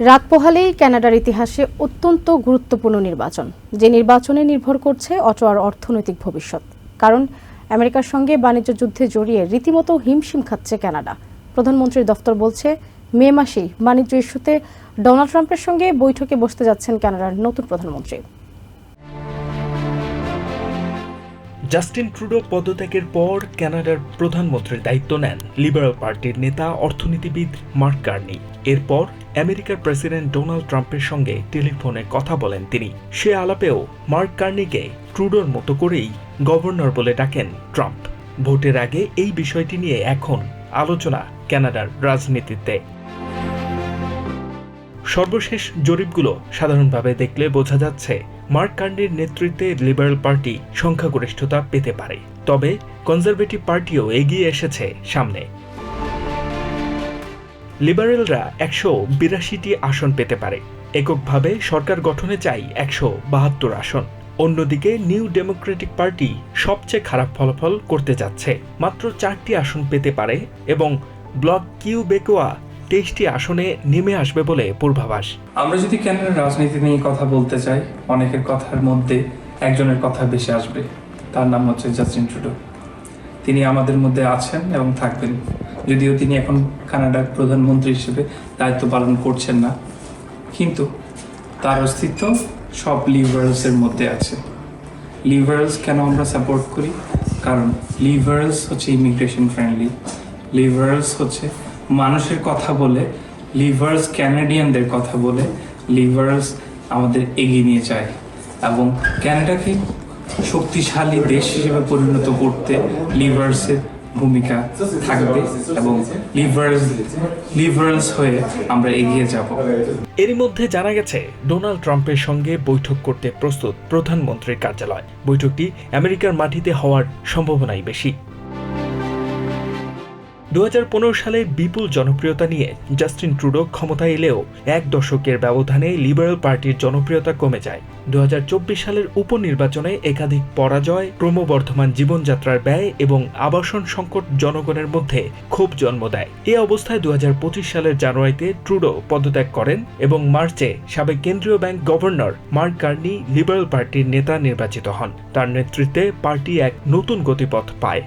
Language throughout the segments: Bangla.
রাত পোহালেই ক্যানাডার ইতিহাসে অত্যন্ত গুরুত্বপূর্ণ নির্বাচন, যে নির্বাচনে নির্ভর করছে অটোয়ার অর্থনৈতিক ভবিষ্যৎ। কারণ, আমেরিকার সঙ্গে বাণিজ্য যুদ্ধে জড়িয়ে রীতিমতো হিমশিম খাচ্ছে ক্যানাডা প্রধানমন্ত্রীর দফতর বলছে, মে মাসেই বাণিজ্য ইস্যুতে ডোনাল্ড ট্রাম্পের সঙ্গে বৈঠকে বসতে যাচ্ছেন ক্যানাডার নতুন প্রধানমন্ত্রী। জাস্টিন ট্রুডো পদত্যাগের পর কানাডার প্রধানমন্ত্রীর দায়িত্ব নেন। লিবারেল পার্টির নেতা, অর্থনীতিবিদ মার্ক কার্নি। এরপর আমেরিকার প্রেসিডেন্ট ডোনাল্ড ট্রাম্পের সঙ্গে টেলিফোনে কথা বলেন তিনি। সে আলাপেও মার্ক কার্নিকে ট্রুডোর মতো করেই গভর্নর বলে ডাকেন ট্রাম্প। ভোটের আগে এই বিষয়টি নিয়ে এখন আলোচনা কানাডার রাজনীতিতে। সর্বশেষ জরিপগুলো সাধারণভাবে দেখলে বোঝা যাচ্ছে মার্ক কার্নির নেতৃত্বে লিবারেল পার্টি সংখ্যাগরিষ্ঠতা পেতে পারে। তবে কনজারভেটিভ পার্টিও এগিয়ে এসেছে সামনে। লিবারেলরা একশো বিরাশিটি আসন পেতে পারে। এককভাবে সরকার গঠনে চাই একশো বাহাত্তর আসন। অন্যদিকে নিউ ডেমোক্রেটিক পার্টি সবচেয়ে খারাপ ফলাফল করতে যাচ্ছে। মাত্র চারটি আসন পেতে পারে এবং ব্লক কিউ বেকোয়া তেইশটি আসনে নেমে আসবে বলে পূর্বাভাস। আমরা যদি ক্যানাডার রাজনীতি নিয়ে কথা বলতে চাই, অনেকের কথার মধ্যে একজনের কথা বেশি আসবে। তার নাম হচ্ছে জাস্টিন ট্রুডো তিনি আমাদের মধ্যে আছেন এবং থাকবেন। যদিও তিনি এখন কানাডার প্রধানমন্ত্রী হিসেবে দায়িত্ব পালন করছেন না। কিন্তু তার অস্তিত্ব সব লিবারেলসের মধ্যে আছে। লিবারেলস কেন আমরা সাপোর্ট করি? কারণ লিবারেলস হচ্ছে ইমিগ্রেশন ফ্রেন্ডলি লিবারেলস হচ্ছে মানুষের কথা বলে লিবারেলস ক্যানাডিয়ানদের কথা বলে লিবারেলস আমাদের এগিয়ে নিয়ে যায় এবং ক্যানাডাকে শক্তিশালী দেশ হিসেবে পরিণত করতে লিবারেলসের ভূমিকা থাকবে এবং লিবারেলস লিবারেলস হয়ে আমরা এগিয়ে যাব। এরই মধ্যে জানা গেছে, ডোনাল্ড ট্রাম্পের সঙ্গে বৈঠক করতে প্রস্তুত প্রধানমন্ত্রীর কার্যালয়। বৈঠকটি আমেরিকার মাটিতে হওয়ার সম্ভাবনাই বেশি। দু সালে বিপুল জনপ্রিয়তা নিয়ে জাস্টিন ট্রুডো ক্ষমতায় এলেও এক দশকের ব্যবধানে লিবারেল পার্টির জনপ্রিয়তা কমে যায়। দু হাজার চব্বিশ সালের উপনির্বাচনে একাধিক পরাজয়, ক্রমবর্ধমান জীবনযাত্রার ব্যয় এবং আবাসন সংকট জনগণের মধ্যে ক্ষোভ জন্ম দেয়। এ অবস্থায় দু হাজার পঁচিশ সালের জানুয়ারিতে ট্রুডো পদত্যাগ করেন এবং মার্চে সাবেক কেন্দ্রীয় bank governor Mark Carney liberal পার্টির নেতা নির্বাচিত হন। তার নেতৃত্বে পার্টি এক নতুন গতিপথ পায়।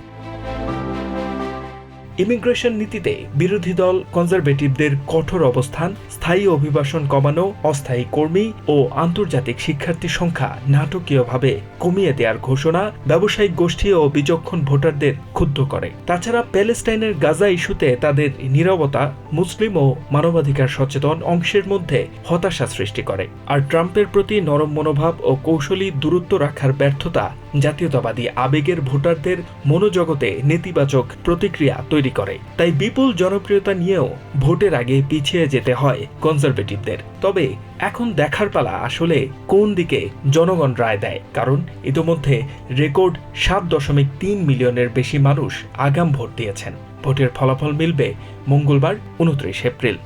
ইমিগ্রেশন নীতিতে বিরোধী দল কনজারভেটিভদের কঠোর অবস্থান, স্থায়ী অভিবাসন কমানো, অস্থায়ী কর্মী ও আন্তর্জাতিক শিক্ষার্থী সংখ্যা নাটকীয়ভাবে কমিয়ে দেওয়ার ঘোষণা ব্যবসায়িক গোষ্ঠী ও বিচক্ষণ ভোটারদের ক্ষুব্ধ করে। তাছাড়া প্যালেস্টাইনের গাজা ইস্যুতে তাদের নিরবতা মুসলিম ও মানবাধিকার সচেতন অংশের মধ্যে হতাশা সৃষ্টি করে। আর ট্রাম্পের প্রতি নরম মনোভাব ও কৌশলী দূরত্ব রাখার ব্যর্থতা জাতীয়তাবাদী আবেগের ভোটারদের মনোজগতে নেতিবাচক প্রতিক্রিয়া তৈরি করে। তাই বিপুল জনপ্রিয়তা নিয়েও ভোটের আগে পিছিয়ে যেতে হয় কনজারভেটিভদের তবে এখন দেখার পালা আসলে কোন দিকে জনগণ রায় দেয়? কারণ ইতোমধ্যে রেকর্ড সাত দশমিক তিন মিলিয়নের বেশি মানুষ আগাম ভোট দিয়েছেন। ভোটের ফলাফল মিলবে মঙ্গলবার উনত্রিশ April.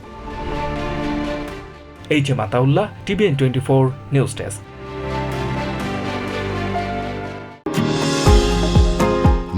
H A Mataullah, TVN twenty four news desk.